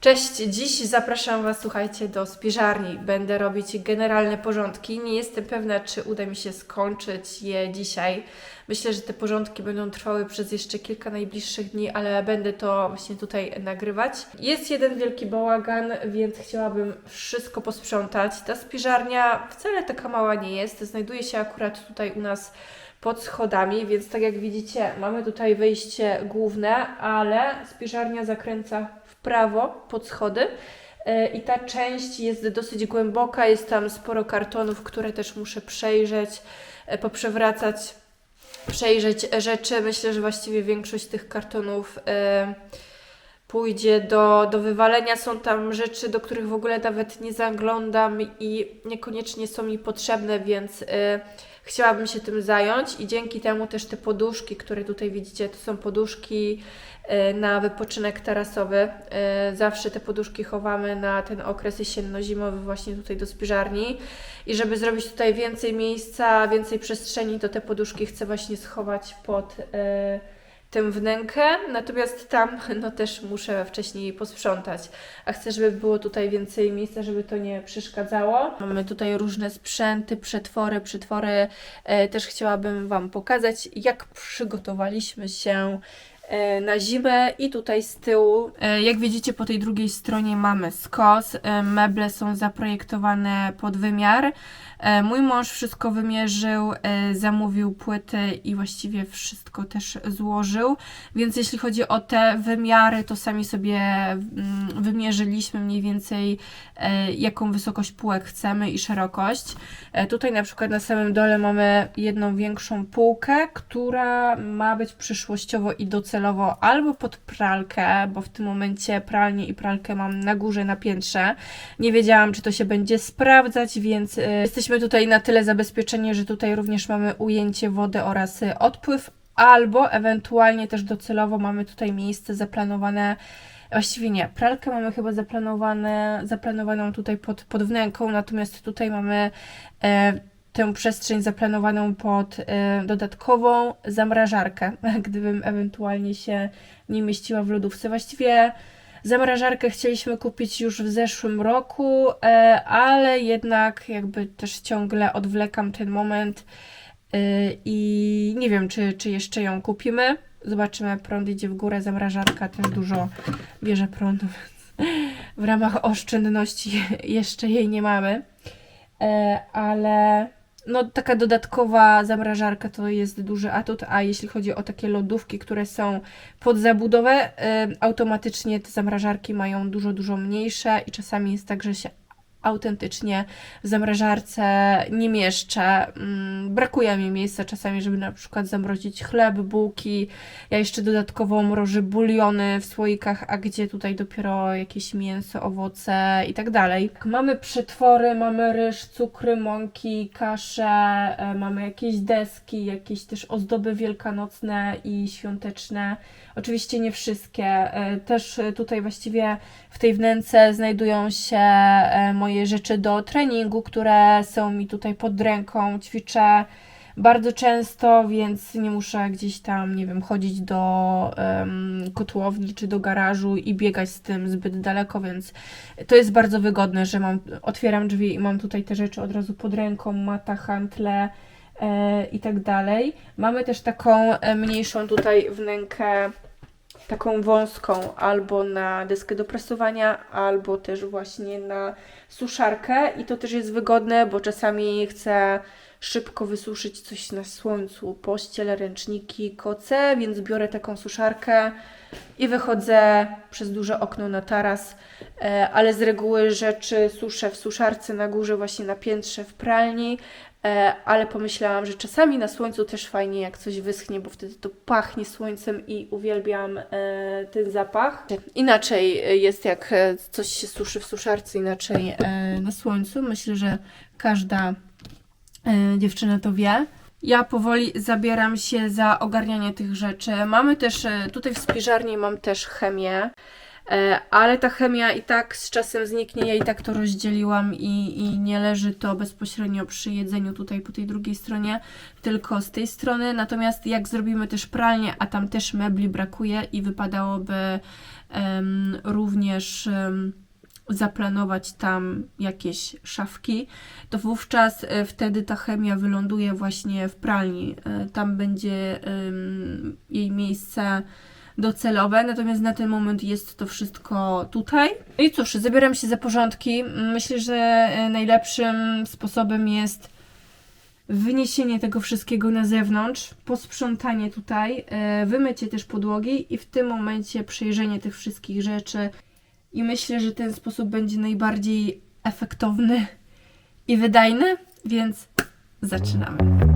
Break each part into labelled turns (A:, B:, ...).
A: Cześć, dziś zapraszam Was, słuchajcie, do spiżarni. Będę robić generalne porządki. Nie jestem pewna, czy uda mi się skończyć je dzisiaj. Myślę, że te porządki będą trwały przez jeszcze kilka najbliższych dni, ale będę to właśnie tutaj nagrywać. Jest jeden wielki bałagan, więc chciałabym wszystko posprzątać. Ta spiżarnia wcale taka mała nie jest. Znajduje się akurat tutaj u nas pod schodami, więc tak jak widzicie, mamy tutaj wejście główne, ale spiżarnia zakręca prawo pod schody. E, I ta część jest dosyć głęboka, jest tam sporo kartonów, które też muszę przejrzeć, e, poprzewracać, przejrzeć rzeczy. Myślę, że właściwie większość tych kartonów e, pójdzie do, do wywalenia. Są tam rzeczy, do których w ogóle nawet nie zaglądam i niekoniecznie są mi potrzebne, więc chciałabym się tym zająć i dzięki temu też te poduszki, które tutaj widzicie, to są poduszki e, na wypoczynek tarasowy. E, Zawsze te poduszki chowamy na ten okres jesienno-zimowy właśnie tutaj do spiżarni i żeby zrobić tutaj więcej miejsca, więcej przestrzeni, to te poduszki chcę właśnie schować pod e, tę wnękę, natomiast tam no też muszę wcześniej posprzątać, a chcę, żeby było tutaj więcej miejsca, żeby to nie przeszkadzało. Mamy tutaj różne sprzęty, przetwory, przetwory. E, też chciałabym Wam pokazać, jak przygotowaliśmy się na zimę i tutaj z tyłu, e, jak widzicie po tej drugiej stronie mamy skos, e, meble są zaprojektowane pod wymiar. E, Mój mąż wszystko wymierzył, e, zamówił płyty i właściwie wszystko też złożył, więc jeśli chodzi o te wymiary, to sami sobie mm, wymierzyliśmy mniej więcej e, jaką wysokość półek chcemy i szerokość. E, Tutaj na przykład na samym dole mamy jedną większą półkę, która ma być przyszłościowo i docelowo albo pod pralkę, bo w tym momencie pralnię i pralkę mam na górze na piętrze. Nie wiedziałam, czy to się będzie sprawdzać, więc e, jesteśmy tutaj na tyle zabezpieczeni, że tutaj również mamy ujęcie wody oraz e, odpływ, albo ewentualnie też docelowo mamy tutaj miejsce zaplanowane Właściwie nie. Pralkę mamy chyba zaplanowane, zaplanowaną tutaj pod, pod wnęką, natomiast tutaj mamy e, tę przestrzeń zaplanowaną pod e, dodatkową zamrażarkę, gdybym ewentualnie się nie mieściła w lodówce. Właściwie zamrażarkę chcieliśmy kupić już w zeszłym roku, e, ale jednak jakby też ciągle odwlekam ten moment e, i nie wiem, czy, czy jeszcze ją kupimy. Zobaczymy, prąd idzie w górę, zamrażarka też dużo bierze prądu, więc w ramach oszczędności jeszcze jej nie mamy. E, ale no, taka dodatkowa zamrażarka to jest duży atut, a jeśli chodzi o takie lodówki, które są pod zabudowę, e, automatycznie te zamrażarki mają dużo, dużo mniejsze i czasami jest tak, że się autentycznie w zamrażarce nie mieszczę. Mm, Brakuje mi miejsca czasami, żeby na przykład zamrozić chleb, bułki. Ja jeszcze dodatkowo mrożę buliony w słoikach, a gdzie tutaj dopiero jakieś mięso, owoce i tak dalej. Mamy przetwory, mamy ryż, cukry, mąki, kasze, e, mamy jakieś deski, jakieś też ozdoby wielkanocne i świąteczne. Oczywiście nie wszystkie. E, Też e, tutaj właściwie w tej wnęce znajdują się e, moje rzeczy do treningu, które są mi tutaj pod ręką. Ćwiczę bardzo często, więc nie muszę gdzieś tam, nie wiem, chodzić do em, kotłowni czy do garażu i biegać z tym zbyt daleko, więc to jest bardzo wygodne, że mam, otwieram drzwi i mam tutaj te rzeczy od razu pod ręką, mata, hantle i tak dalej. Mamy też taką e, mniejszą tutaj wnękę taką wąską albo na deskę do prasowania, albo też właśnie na suszarkę. I to też jest wygodne, bo czasami chcę szybko wysuszyć coś na słońcu, pościel, ręczniki, koce, więc biorę taką suszarkę i wychodzę przez duże okno na taras, e, ale z reguły rzeczy suszę w suszarce na górze, właśnie na piętrze w pralni, E, ale pomyślałam, że czasami na słońcu też fajnie, jak coś wyschnie, bo wtedy to pachnie słońcem i uwielbiam e, ten zapach. Inaczej e, jest, jak e, coś się suszy w suszarce, inaczej e, na słońcu. Myślę, że każda e, dziewczyna to wie. Ja powoli zabieram się za ogarnianie tych rzeczy. Mamy też, e, tutaj w spiżarni mam też chemię. E, ale ta chemia i tak z czasem zniknie, ja i tak to rozdzieliłam i, i nie leży to bezpośrednio przy jedzeniu tutaj po tej drugiej stronie, tylko z tej strony. Natomiast jak zrobimy też pralnię, a tam też mebli brakuje i wypadałoby em, również em, zaplanować tam jakieś szafki, to wówczas e, wtedy ta chemia wyląduje właśnie w pralni. E, Tam będzie jej miejsce docelowe, natomiast na ten moment jest to wszystko tutaj. No I cóż, zabieram się za porządki. Myślę, że e, najlepszym sposobem jest wyniesienie tego wszystkiego na zewnątrz, posprzątanie tutaj, e, wymycie też podłogi i w tym momencie przejrzenie tych wszystkich rzeczy. I myślę, że ten sposób będzie najbardziej efektowny i wydajny, więc zaczynamy.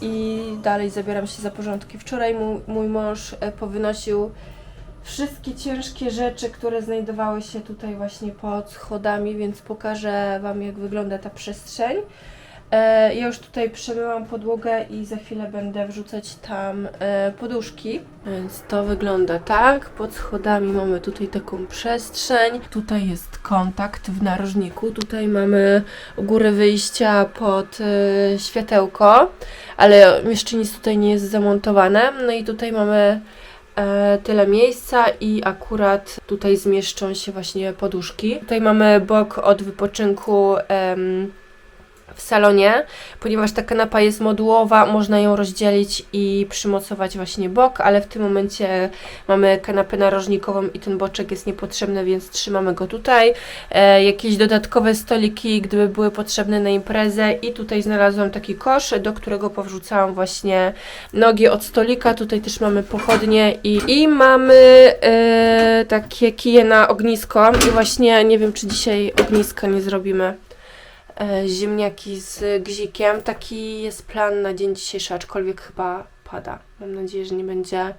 B: I
A: dalej zabieram się za porządki. Wczoraj mój, mój mąż e, powynosił wszystkie ciężkie rzeczy, które znajdowały się tutaj właśnie pod schodami, więc pokażę Wam jak wygląda ta przestrzeń. E, ja już tutaj przemyłam podłogę i za chwilę będę wrzucać tam e, poduszki. Więc to wygląda tak. Pod schodami mamy tutaj taką przestrzeń. Tutaj jest kontakt w narożniku. Tutaj mamy u góry wyjścia pod e, światełko, ale jeszcze nic tutaj nie jest zamontowane. No i tutaj mamy tyle miejsca i akurat tutaj zmieszczą się właśnie poduszki. Tutaj mamy bok od wypoczynku w salonie, ponieważ ta kanapa jest modułowa, można ją rozdzielić i przymocować właśnie bok, ale w tym momencie mamy kanapę narożnikową i ten boczek jest niepotrzebny, więc trzymamy go tutaj. E, jakieś dodatkowe stoliki, gdyby były potrzebne na imprezę i tutaj znalazłam taki kosz, do którego powrzucałam właśnie nogi od stolika. Tutaj też mamy pochodnie i, i mamy e, takie kije na ognisko i właśnie nie wiem, czy dzisiaj ogniska nie zrobimy ziemniaki z gzikiem. Taki jest plan na dzień dzisiejszy, aczkolwiek chyba pada. Mam nadzieję, że nie będzie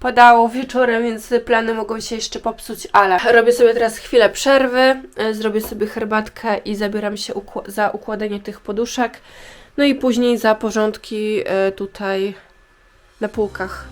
A: padało wieczorem, więc plany mogą się jeszcze popsuć, ale robię sobie teraz chwilę przerwy, e, zrobię sobie herbatkę i zabieram się za układanie tych poduszek. No i później za porządki e, tutaj na półkach.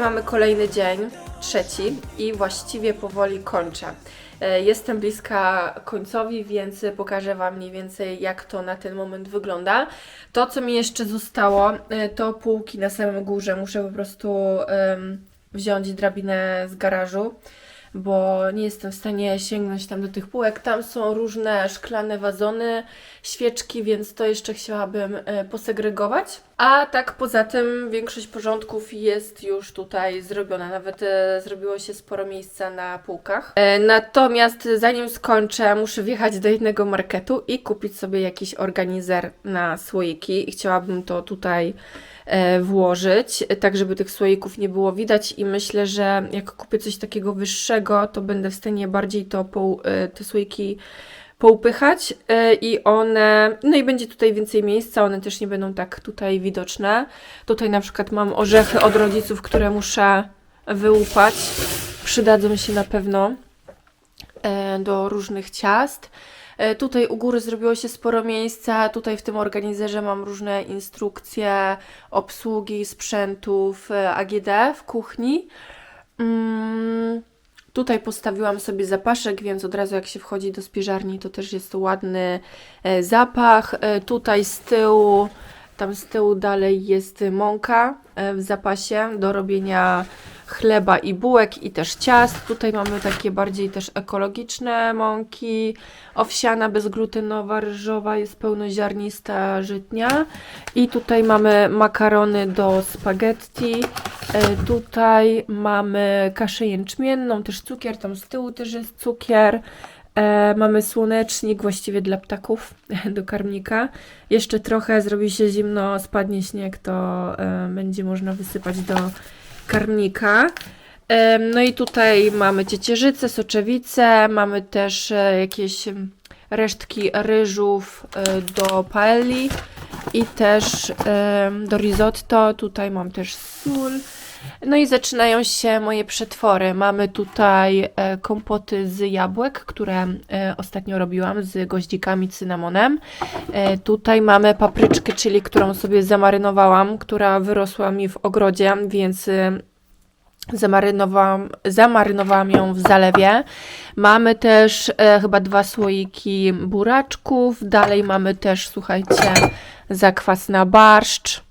A: Dzisiaj mamy kolejny dzień, trzeci i właściwie powoli kończę. E, Jestem bliska końcowi, więc pokażę Wam mniej więcej jak to na ten moment wygląda. To, co mi jeszcze zostało, e, to półki na samym górze. Muszę po prostu em, wziąć drabinę z garażu bo nie jestem w stanie sięgnąć tam do tych półek. Tam są różne szklane wazony, świeczki, więc to jeszcze chciałabym e, posegregować. A tak poza tym większość porządków jest już tutaj zrobiona. Nawet e, zrobiło się sporo miejsca na półkach. E, natomiast zanim skończę, muszę wjechać do jednego marketu i kupić sobie jakiś organizer na słoiki. Chciałabym to tutaj włożyć, e, tak żeby tych słoików nie było widać i myślę, że jak kupię coś takiego wyższego, to będę w stanie bardziej to e, te słoiki poupychać e, i one, no i będzie tutaj więcej miejsca, one też nie będą tak tutaj widoczne. Tutaj na przykład mam orzechy od rodziców, które muszę wyłupać. Przydadzą się na pewno do różnych ciast. E, Tutaj u góry zrobiło się sporo miejsca. Tutaj w tym organizerze mam różne instrukcje obsługi sprzętów e, AGD w kuchni. Mm, Tutaj postawiłam sobie zapaszek, więc od razu jak się wchodzi do spiżarni, to też jest to ładny e, zapach. E, Tutaj z tyłu, tam z tyłu dalej jest mąka e, w zapasie do robienia chleba i bułek i też ciast. Tutaj mamy takie bardziej też ekologiczne mąki. Owsiana, bezglutenowa, ryżowa, jest pełnoziarnista, żytnia. I tutaj mamy makarony do spaghetti. E, Tutaj mamy kaszę jęczmienną, też cukier, tam z tyłu też jest cukier. E, mamy słonecznik właściwie dla ptaków do karmnika. Jeszcze trochę zrobi się zimno, spadnie śnieg, to e, będzie można wysypać do karmnika. No i tutaj mamy ciecierzycę, soczewice, mamy też e, jakieś resztki ryżów e, do paelli i też do risotto. Tutaj mam też sól. No i zaczynają się moje przetwory. Mamy tutaj e, kompoty z jabłek, które e, ostatnio robiłam z goździkami, cynamonem. E, tutaj mamy papryczkę, czyli którą sobie zamarynowałam, która wyrosła mi w ogrodzie, więc zamarynowałam, zamarynowałam ją w zalewie. Mamy też chyba dwa słoiki buraczków. Dalej mamy też, słuchajcie, zakwas na barszcz.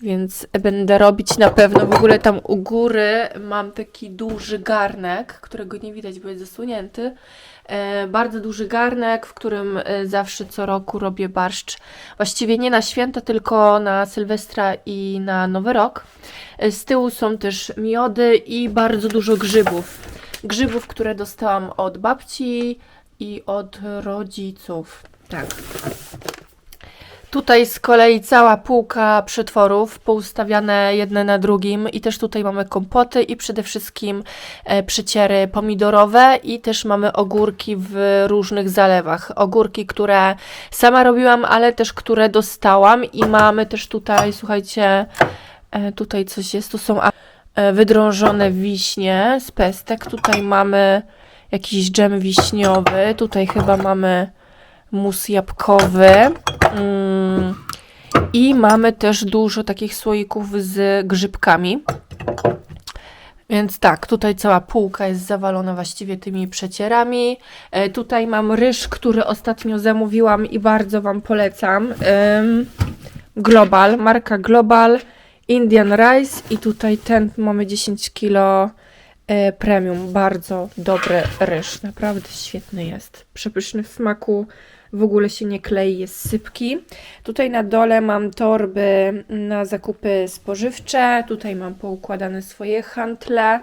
A: Więc będę robić na pewno. W ogóle tam u góry mam taki duży garnek, którego nie widać, bo jest zasłonięty. E, bardzo duży garnek, w którym e, zawsze co roku robię barszcz. Właściwie nie na święta, tylko na Sylwestra i na Nowy Rok. E, z tyłu są też miody i bardzo dużo grzybów. Grzybów, które dostałam od babci i od rodziców. Tak. Tutaj z kolei cała półka przetworów poustawiane jedne na drugim i też tutaj mamy kompoty i przede wszystkim e, przeciery pomidorowe i też mamy ogórki w różnych zalewach. Ogórki, które sama robiłam, ale też które dostałam i mamy też tutaj, słuchajcie, e, tutaj coś jest, tu są e, wydrążone wiśnie z pestek, tutaj mamy jakiś dżem wiśniowy, tutaj chyba mamy mus jabłkowy. Mm, I mamy też dużo takich słoików z grzybkami. Więc tak, tutaj cała półka jest zawalona właściwie tymi przecierami. E, tutaj mam ryż, który ostatnio zamówiłam i bardzo Wam polecam. Global, marka Global, Indian Rice i tutaj ten mamy 10 kilo e, premium. Bardzo dobry ryż, naprawdę świetny jest. Przepyszny w smaku, w ogóle się nie klei, jest sypki. Tutaj na dole mam torby na zakupy spożywcze, tutaj mam poukładane swoje hantle.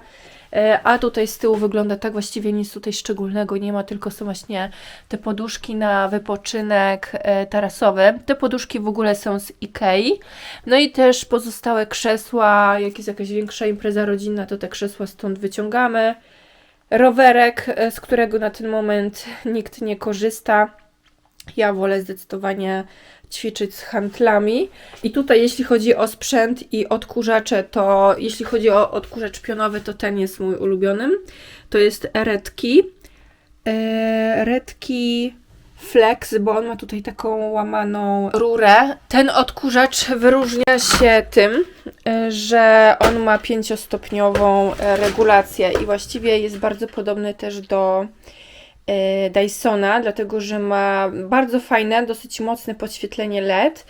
A: E, A tutaj z tyłu wygląda tak właściwie nic tutaj szczególnego nie ma, tylko są właśnie te poduszki na wypoczynek e, tarasowy. Te poduszki w ogóle są z Ikei. No i też pozostałe krzesła, jak jest jakaś większa impreza rodzinna, to te krzesła stąd wyciągamy. Rowerek, e, z którego na ten moment nikt nie korzysta. Ja wolę zdecydowanie ćwiczyć z handlami. I tutaj, jeśli chodzi o sprzęt i odkurzacze, to jeśli chodzi o odkurzacz pionowy, to ten jest mój ulubionym. To jest Redki. E, Redki Flex, bo on ma tutaj taką łamaną rurę. Ten odkurzacz wyróżnia się tym, e, że on ma pięciostopniową regulację i właściwie jest bardzo podobny też do Dysona, dlatego że ma bardzo fajne, dosyć mocne podświetlenie LED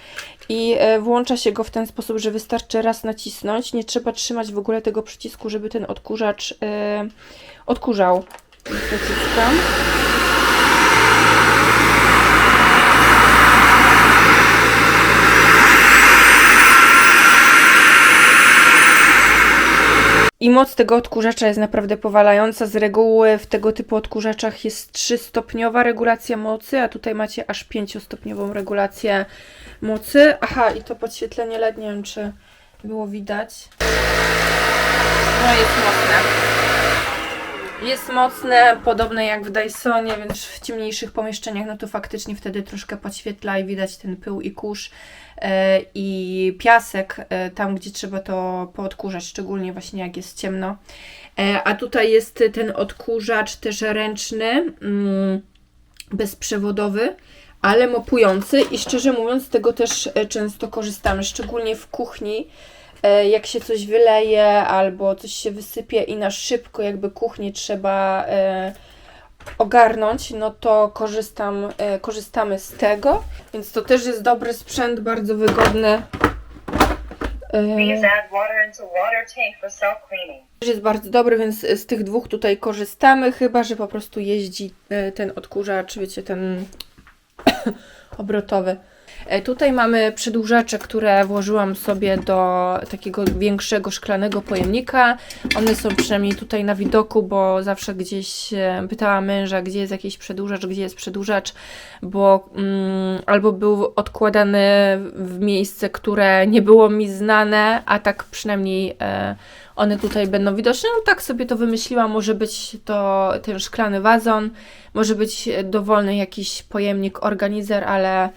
A: i e, włącza się go w ten sposób, że wystarczy raz nacisnąć. Nie trzeba trzymać w ogóle tego przycisku, żeby ten odkurzacz e, odkurzał. Naciskam. I moc tego odkurzacza jest naprawdę powalająca. Z reguły w tego typu odkurzaczach jest 3-stopniowa regulacja mocy, a tutaj macie aż 5-stopniową regulację mocy. Aha, i to podświetlenie LED, nie wiem czy było widać. No jest mocne. Jest mocne, podobne jak w Dysonie, więc w ciemniejszych pomieszczeniach, no to faktycznie wtedy troszkę podświetla i widać ten pył i kurz e, i piasek e, tam, gdzie trzeba to poodkurzać, szczególnie właśnie jak jest ciemno. E, a tutaj jest ten odkurzacz też ręczny, mm, bezprzewodowy, ale mopujący i szczerze mówiąc z tego też często korzystamy, szczególnie w kuchni, jak się coś wyleje albo coś się wysypie i na szybko jakby kuchnię trzeba e, ogarnąć, no to korzystam, e, korzystamy z tego, więc to też jest dobry sprzęt, bardzo wygodny. E, też jest bardzo dobry, więc z tych dwóch tutaj korzystamy, chyba że po prostu jeździ e, ten odkurzacz, wiecie, ten obrotowy. E, Tutaj mamy przedłużacze, które włożyłam sobie do takiego większego szklanego pojemnika. One są przynajmniej tutaj na widoku, bo zawsze gdzieś e, pytałam męża, gdzie jest jakiś przedłużacz, gdzie jest przedłużacz, bo mm, albo był odkładany w miejsce, które nie było mi znane, a tak przynajmniej e, one tutaj będą widoczne. No tak sobie to wymyśliłam, może być to ten szklany wazon, może być dowolny jakiś pojemnik, organizer, ale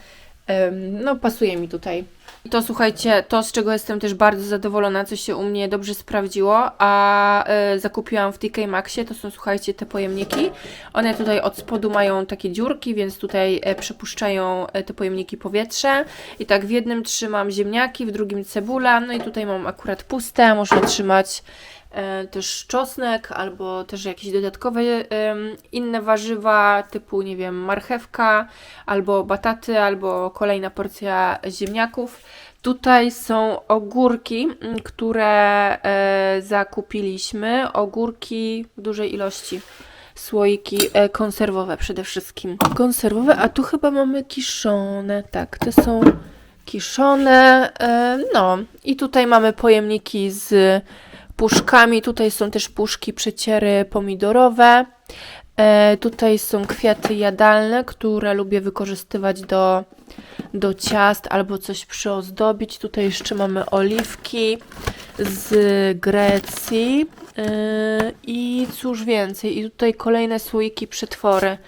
A: no pasuje mi tutaj. I to słuchajcie, to z czego jestem też bardzo zadowolona, co się u mnie dobrze sprawdziło, a e, zakupiłam w TK Maxie, to są słuchajcie te pojemniki. One tutaj od spodu mają takie dziurki, więc tutaj e, przepuszczają e, te pojemniki powietrze. I tak w jednym trzymam ziemniaki, w drugim cebula, no i tutaj mam akurat puste, można trzymać też czosnek albo też jakieś dodatkowe inne warzywa typu, nie wiem, marchewka albo bataty, albo kolejna porcja ziemniaków. Tutaj są ogórki, które e, zakupiliśmy. Ogórki w dużej ilości. Słoiki e, konserwowe przede wszystkim. Konserwowe, a tu chyba mamy kiszone. Tak, te są kiszone. E, no, i tutaj mamy pojemniki z puszkami. Tutaj są też puszki przeciery pomidorowe. E, tutaj są kwiaty jadalne, które lubię wykorzystywać do, do ciast albo coś przyozdobić. Tutaj jeszcze mamy oliwki z Grecji. E, I cóż więcej. I tutaj kolejne słoiki przetwory.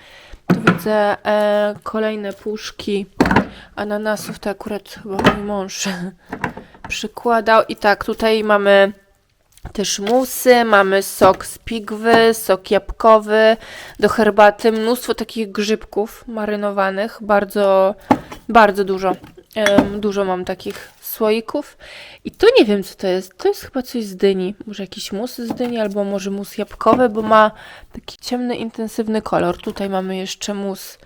A: Tu widzę e, kolejne puszki ananasów. To akurat chyba mój mąż przykładał. I tak, tutaj mamy też musy, mamy sok z pigwy, sok jabłkowy, do herbaty mnóstwo takich grzybków marynowanych, bardzo, bardzo dużo. Dużo mam takich słoików. I to nie wiem co to jest, to jest chyba coś z dyni, może jakiś mus z dyni albo może mus jabłkowy, bo ma taki ciemny, intensywny kolor. Tutaj mamy jeszcze mus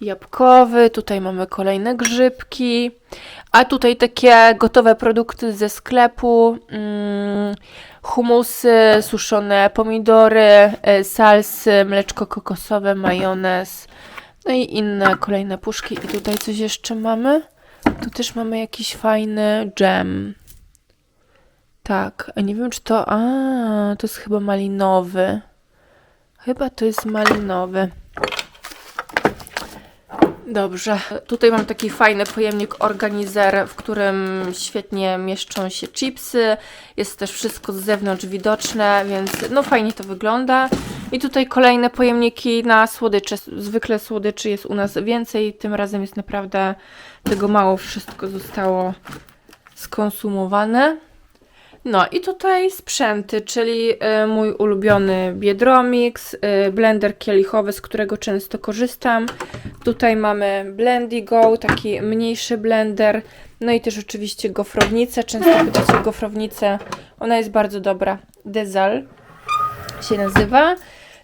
A: jabłkowy, tutaj mamy kolejne grzybki, a tutaj takie gotowe produkty ze sklepu, mm, humusy, suszone pomidory, e, salsy, mleczko kokosowe, majonez, no i inne kolejne puszki. I tutaj coś jeszcze mamy. Tu też mamy jakiś fajny dżem. Tak, nie wiem czy to... A, to jest chyba malinowy. Chyba to jest malinowy. Dobrze. Tutaj mam taki fajny pojemnik organizer, w którym świetnie mieszczą się chipsy. Jest też wszystko z zewnątrz widoczne, więc no fajnie to wygląda. I tutaj kolejne pojemniki na słodycze. Zwykle słodyczy jest u nas więcej, tym razem jest naprawdę tego mało. Wszystko zostało skonsumowane. No i tutaj sprzęty, czyli e, mój ulubiony Biedromix, e, blender kielichowy, z którego często korzystam. Tutaj mamy Blendigo, taki mniejszy blender. No i też oczywiście gofrownicę. Często pytacie gofrownicę. Ona jest bardzo dobra. Dezal się nazywa.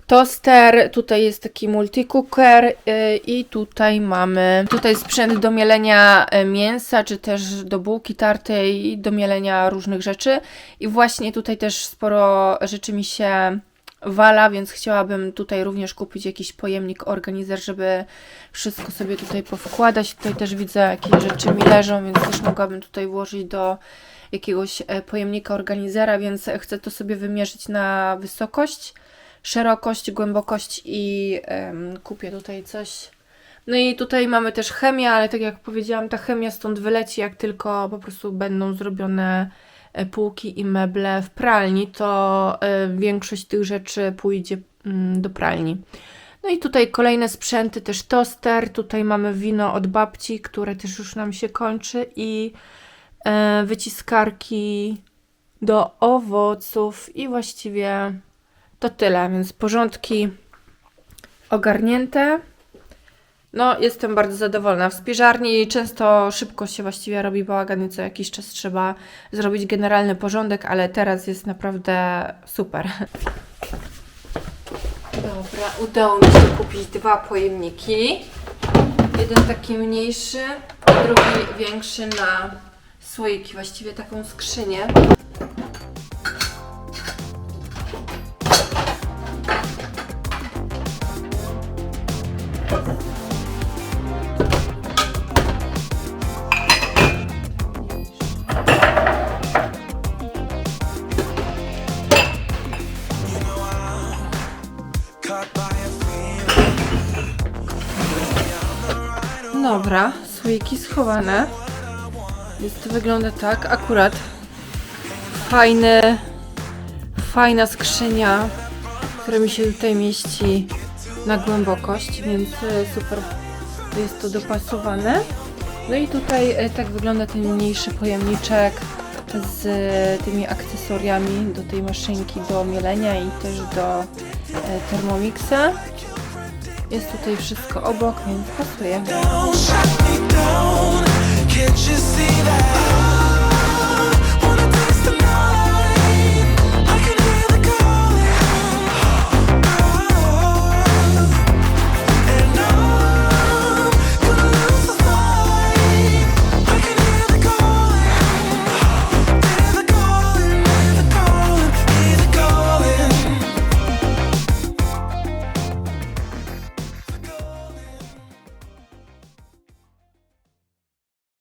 A: Toster, tutaj jest taki multicooker yy, i tutaj mamy tutaj sprzęt do mielenia y, mięsa, czy też do bułki tartej, do mielenia różnych rzeczy. I właśnie tutaj też sporo rzeczy mi się wala, więc chciałabym tutaj również kupić jakiś pojemnik organizer, żeby wszystko sobie tutaj powkładać. Tutaj też widzę, jakie rzeczy mi leżą, więc też mogłabym tutaj włożyć do jakiegoś e, pojemnika organizera, więc chcę to sobie wymierzyć na wysokość, szerokość, głębokość i kupię tutaj coś. No i tutaj mamy też chemię, ale tak jak powiedziałam, ta chemia stąd wyleci, jak tylko po prostu będą zrobione e, półki i meble w pralni, to e, większość tych rzeczy pójdzie mm, do pralni. No i tutaj kolejne sprzęty, też toster, tutaj mamy wino od babci, które też już nam się kończy i e, wyciskarki do owoców i właściwie to tyle, więc porządki ogarnięte. No, jestem bardzo zadowolona. W spiżarni często szybko się właściwie robi bałagan i co jakiś czas trzeba zrobić generalny porządek, ale teraz jest naprawdę super. Dobra, udało mi się kupić dwa pojemniki. Jeden taki mniejszy, drugi większy na słoiki, właściwie taką skrzynię. Dobra, słoiki schowane. Więc to wygląda tak, akurat fajny, fajna skrzynia, która mi się tutaj mieści na głębokość, więc e, super jest to dopasowane. No i tutaj e, tak wygląda ten mniejszy pojemniczek z e, tymi akcesoriami do tej maszynki do mielenia i też do Thermomixa. Jest tutaj wszystko obok, więc
B: postoję.